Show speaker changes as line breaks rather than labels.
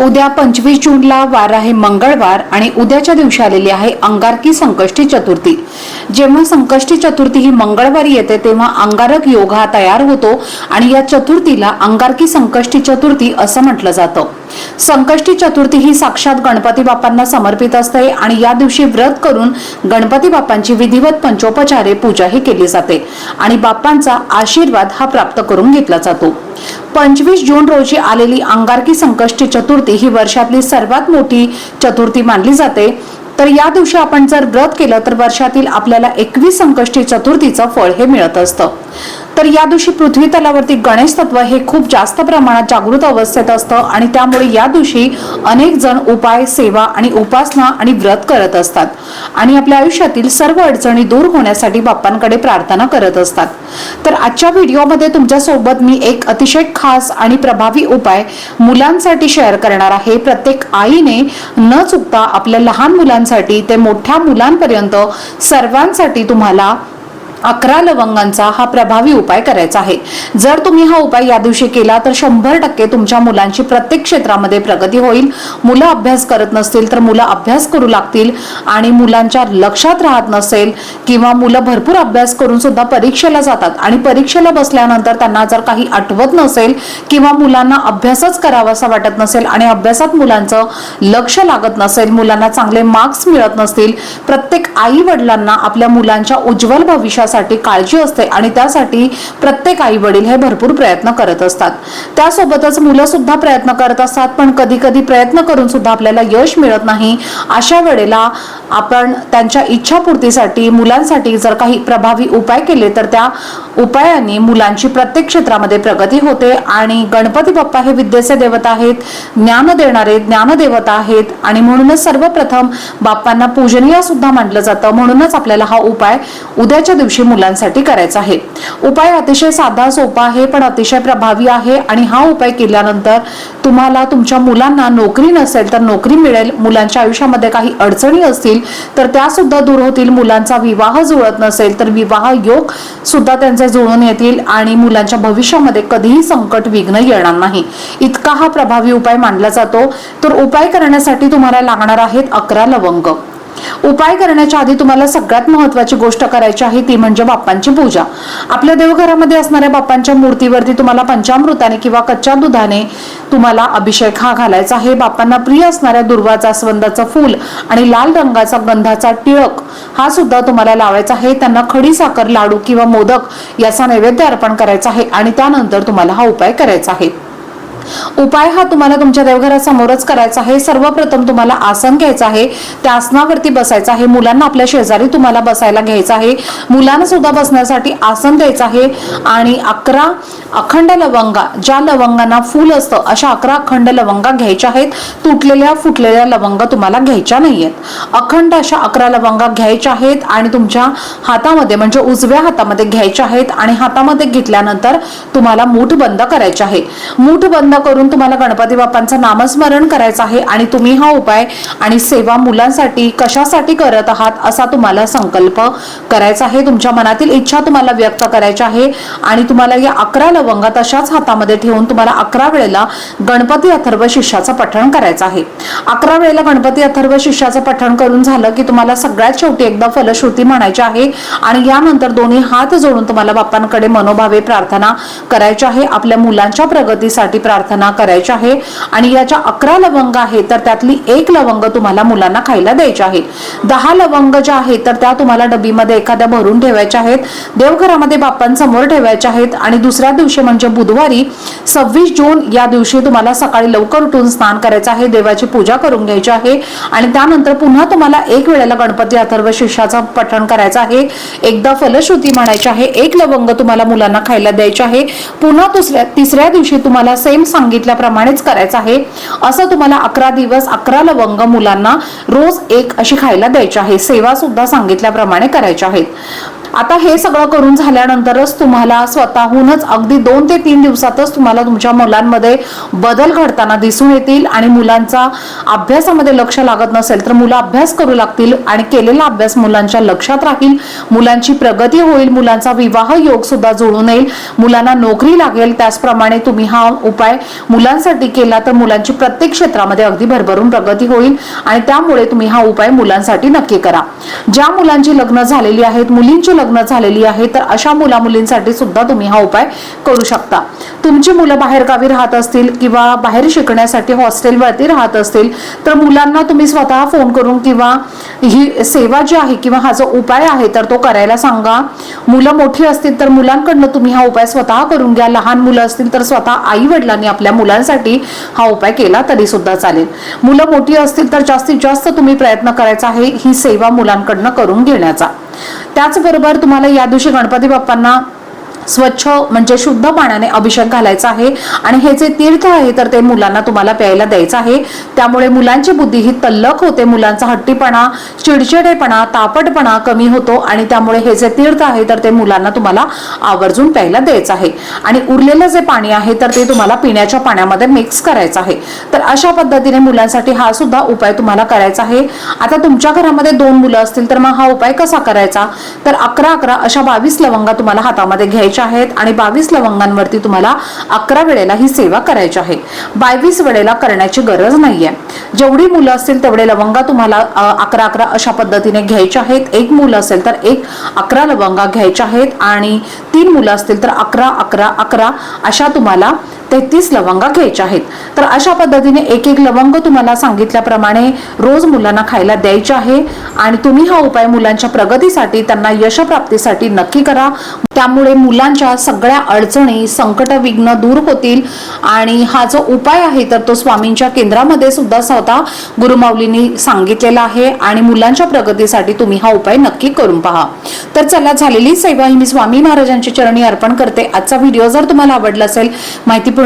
उद्या पंचवीस जूनला वार आहे मंगळवार आणि उद्याच्या दिवशी आलेली आहे अंगारकी संकष्टी चतुर्थी. जेव्हा संकष्टी चतुर्थी ही मंगळवारी येते तेव्हा अंगारक योग हा तयार होतो आणि या चतुर्थीला अंगारकी संकष्टी चतुर्थी असं म्हटलं जातं. संकष्टी चतुर्थी ही साक्षात गणपती बाप्पांना समर्पित असते आणि या दिवशी व्रत करून गणपती बाप्पांची विधिवत पंचोपचारे पूजाही केली जाते आणि बाप्पांचा आशीर्वाद हा प्राप्त करून घेतला जातो. पंचवीस जून रोजी आलेली अंगारकी संकष्टी चतुर्थी ही वर्षातली सर्वात मोठी चतुर्थी मानली जाते. तर या दिवशी आपण जर व्रत केलं तर वर्षातील आपल्याला एकवीस संकष्टी चतुर्थीचं फळ हे मिळत असतं. तर या दिवशी पृथ्वी तलावरती गणेश तत्व हे खूप जास्त प्रमाणात जागृत अवस्थेत असतं आणि त्यामुळे या दिवशी अनेक जण उपाय सेवा आणि उपासना आणि व्रत करत असतात. आणि आपल्या आयुष्यातील सर्व अडचणी दूर होण्यासाठी बाप्पांकडे प्रार्थना करत असतात. तर आजच्या व्हिडिओमध्ये तुमच्यासोबत मी एक अतिशय खास आणि प्रभावी उपाय मुलांसाठी शेअर करणार आहे. प्रत्येक आईने न चुकता आपल्या लहान मुलांसाठी ते मोठ्या मुलांपर्यंत सर्वांसाठी तुम्हाला अकरा लवंगांचा हा प्रभावी उपाय करायचा आहे. जर तुम्ही हा उपाय या दिवशी केला तर शंभर टक्के तुमच्या मुलांची प्रत्येक क्षेत्रामध्ये प्रगती होईल. मुलं अभ्यास करत नसतील तर मुलं अभ्यास करू लागतील आणि मुलांच्या लक्षात राहत नसेल किंवा मुलं भरपूर अभ्यास करून सुद्धा परीक्षेला जातात आणि परीक्षेला बसल्यानंतर त्यांना जर काही आठवत नसेल किंवा मुलांना अभ्यासच करावासा वाटत नसेल आणि अभ्यासात मुलांचं लक्ष लागत नसेल मुलांना चांगले मार्क्स मिळत नसतील प्रत्येक आई वडिलांना आपल्या मुलांच्या उज्ज्वल भविष्यासाठी काळजी असते आणि त्यासाठी प्रत्येक आई वडील हे भरपूर प्रयत्न करत असतात. त्यासोबतच मुलं सुद्धा प्रयत्न करत असतात पण कधी कधी प्रयत्न करून सुद्धा आपल्याला यश मिळत नाही. अशा वेळेला आपण त्यांच्या इच्छापूर्तीसाठी मुलांसाठी जर काही प्रभावी उपाय केले तर त्या उपायाने मुलांची प्रत्येक क्षेत्रामध्ये प्रगती होते आणि गणपती बाप्पा हे विद्येचे देवता आहेत ज्ञान देणारे ज्ञानदेवता आहेत आणि म्हणूनच सर्वप्रथम बाप्पांना पूजनीय सुद्धा मानलं जातं. म्हणूनच आपल्याला हा उपाय उद्याच्या दिवशी मुलांसाठी करायचा आहे. उपाय अतिशय साधा सोपा आहे पण अतिशय प्रभावी आहे आणि हा उपाय केल्यानंतर तुम्हाला तुमच्या मुलांना नोकरी नसेल तर नोकरी मिळेल मुलांच्या आयुष्यामध्ये काही अडचणी असतील तर त्या सुद्धा दूर होतील मुलांचा विवाह जुळत नसेल तर विवाह योग सुद्धा त्यांचे जुळून येतील आणि मुलांच्या भविष्यामध्ये कधीही संकट विघ्न येणार नाही. इतका हा प्रभावी उपाय मानला जातो. तर उपाय करण्यासाठी तुम्हाला लागणार आहेत अकरा लवंग. उपाय करण्याच्या आधी तुम्हाला सगळ्यात महत्वाची गोष्ट करायची आहे ती म्हणजे बाप्पांची पूजा. आपल्या देवघरामध्ये असणाऱ्या बाप्पांच्या मूर्तीवरती तुम्हाला पंचामृताने किंवा कच्च्या दुधाने तुम्हाला अभिषेक हा घालायचा आहे. बाप्पांना प्रिय असणाऱ्या दुर्वा जास्वंदाचं फूल आणि लाल रंगाचा गंधाचा टिळक हा सुद्धा तुम्हाला लावायचा आहे. त्यांना खडी साखर लाडू किंवा मोदक याचा नैवेद्य अर्पण करायचा आहे आणि त्यानंतर तुम्हाला हा उपाय करायचा आहे. उपाय हा तुम्हाला तुमच्या देवघरासमोरच करायचा आहे. सर्वप्रथम तुम्हाला आसन घ्यायचं आहे. त्या आसनावरती बसायचं आहे. मुलांना आपल्या शेजारी तुम्हाला बसायला घ्यायचं आहे. मुलांना सुद्धा बसण्यासाठी आसन द्यायचं आहे. आणि अकरा अखंड लवंगा ज्या लवंगांना फूल असतं अशा अकरा अखंड लवंगा घ्यायच्या आहेत. तुटलेल्या फुटलेल्या लवंगा तुम्हाला घ्यायच्या नाहीयेत. अखंड अशा अकरा लवंगा घ्यायच्या आहेत आणि तुमच्या हातामध्ये म्हणजे उजव्या हातामध्ये घ्यायच्या आहेत. आणि हातामध्ये घेतल्यानंतर तुम्हाला मूठ बंद करायचे आहे. मूठ बंद करून तुम्हाला गणपती बाप्पांचं नामस्मरण करायचं आहे आणि तुम्ही हा उपाय आणि सेवा मुलांसाठी कशासाठी करत आहात असा तुम्हाला संकल्प करायचा आहे. तुमच्या मनातील इच्छा तुम्हाला व्यक्त करायची आहे आणि तुम्हाला या अकरा लवंगा तशाच हातामध्ये ठेवून तुम्हाला अकरा वेळेला गणपती अथर्व शिष्याचं पठण करायचं आहे. अकरा वेळेला गणपती अथर्व शिष्याचं पठण करून झालं की तुम्हाला सगळ्यात शेवटी एकदा फलश्रुती म्हणायची आहे आणि यानंतर दोन्ही हात जोडून तुम्हाला बाप्पांकडे मनोभावे प्रार्थना करायची आहे. आपल्या मुलांच्या प्रगतीसाठी प्रार्थना प्रार्थना करायची आहे. आणि याच्या अकरा लवंग आहेत तर त्यातली एक लवंग तुम्हाला मुलांना खायला द्यायची आहे. दहा लवंग ज्या आहेत तर त्या तुम्हाला डबीमध्ये एखाद्या भरून ठेवायच्या आहेत देवघरामध्ये बाप्पांसमोर ठेवायच्या आहेत. आणि दुसऱ्या दिवशी म्हणजे बुधवारी सव्वीस जून या दिवशी तुम्हाला सकाळी लवकर उठून स्नान करायचं आहे देवाची पूजा करून घ्यायची आहे. आणि त्यानंतर पुन्हा तुम्हाला एक वेळेला गणपती अथर्व शिष्याचं पठण करायचं आहे. एकदा फलश्रुती म्हणायची आहे एक लवंग तुम्हाला मुलांना खायला द्यायची आहे. पुन्हा दुसऱ्या तिसऱ्या दिवशी तुम्हाला सेम सांगितल्याप्रमाणेच करायचं आहे. असं तुम्हाला अकरा दिवस अकरा लवंग मुलांना रोज एक अशी खायला द्यायची आहे. सेवा सुद्धा सांगितल्याप्रमाणे करायच्या आहेत. आता हे सगळं करून झाल्यानंतरच तुम्हाला स्वतःहूनच अगदी दोन ते तीन दिवसातच तुम्हाला तुमच्या मुलांमध्ये बदल घडताना दिसून येतील आणि मुलांचा अभ्यासामध्ये लक्ष लागत नसेल तर मुलं अभ्यास करू लागतील आणि केलेला अभ्यास मुलांच्या लक्षात राहील. मुलांची प्रगती होईल मुलांचा विवाह योग सुद्धा जुळून येईल मुलांना नोकरी लागेल त्याचप्रमाणे तुम्ही हा उपाय मुलांसाठी केला तर मुलांची प्रत्येक क्षेत्रामध्ये अगदी भरभरून प्रगती होईल आणि त्यामुळे तुम्ही हा उपाय मुलांसाठी नक्की करा. ज्या मुलांची लग्न झालेली आहेत मुलींची लग्न झालेली आहे तर अशा मुला मुलींसाठी सुद्धा तुम्ही हा उपाय करू शकता. तुमची मुलं बाहेरगावी राहत असतील किंवा बाहेर शिकण्यासाठी हॉस्टेलवरती राहत असतील तर मुलांना तुम्ही स्वतः फोन करून किंवा ही सेवा जी आहे किंवा हा जो उपाय आहे तर तो करायला सांगा. मुलं मोठी असतील तर मुलांकडनं तुम्ही हा उपाय स्वतः करून घ्या. लहान मुलं असतील तर स्वतः आई वडिलांनी आपल्या मुलांसाठी हा उपाय केला तरी सुद्धा चालेल. मुलं मोठी असतील तर जास्तीत जास्त तुम्ही प्रयत्न करायचा आहे ही सेवा मुलांकडनं करून घेण्याचा. त्याचबरोबर तुम्हाला या दिवशी गणपती बाप्पांना स्वच्छ म्हणजे शुद्ध पाण्याने अभिषेक घालायचा आहे. आणि हे जे तीर्थ आहे तर ते मुलांना तुम्हाला प्यायला द्यायचं आहे. त्यामुळे मुलांची बुद्धी ही तल्लख होते. मुलांचा हट्टीपणा चिडचिडेपणा तापटपणा कमी होतो. आणि त्यामुळे हे जे तीर्थ आहे तर ते मुलांना तुम्हाला आवर्जून प्यायला द्यायचं आहे. आणि उरलेलं जे पाणी आहे तर ते तुम्हाला पिण्याच्या पाण्यामध्ये मिक्स करायचं आहे. तर अशा पद्धतीने मुलांसाठी हा सुद्धा उपाय तुम्हाला करायचा आहे. आता तुमच्या घरामध्ये दोन मुलं असतील तर मग हा उपाय कसा करायचा? तर अकरा अकरा अशा बावीस लवंगा तुम्हाला हातामध्ये करायच्या आहेत आणि बावीस लवंगांवरती तुम्हाला अकरा वेळेला ही सेवा करायची आहे. बावीस वेळेला करण्याची गरज नाहीये. जेवढी मुलं असतील तेवढे लवंगा तुम्हाला अकरा अकरा अशा पद्धतीने घ्यायचे आहेत. एक मुलं असेल तर एक अकरा लवंगा घ्यायच्या आहेत आणि तीन मुलं असतील तर अकरा अकरा अकरा अशा तुम्हाला तेहतीस लवंगा घ्यायच्या आहेत. तर अशा पद्धतीने एक एक लवंग तुम्हाला सांगितल्याप्रमाणे रोज मुलांना खायला द्यायचे आहे. आणि तुम्ही हा उपाय मुलांच्या प्रगतीसाठी त्यांना यशप्राप्तीसाठी नक्की करा. त्यामुळे मुलांच्या सगळ्या अडचणी संकट विघ्न दूर होतील. आणि हा जो उपाय आहे तर तो स्वामींच्या केंद्रामध्ये सुद्धा स्वतः गुरुमाऊलींनी सांगितलेला आहे. आणि मुलांच्या प्रगतीसाठी तुम्ही हा उपाय नक्की करून पहा. तर चला झालेली सेवा ही मी स्वामी महाराजांच्या चरणी अर्पण करते. आजचा व्हिडिओ जर तुम्हाला आवडला असेल माहितीपूर्ण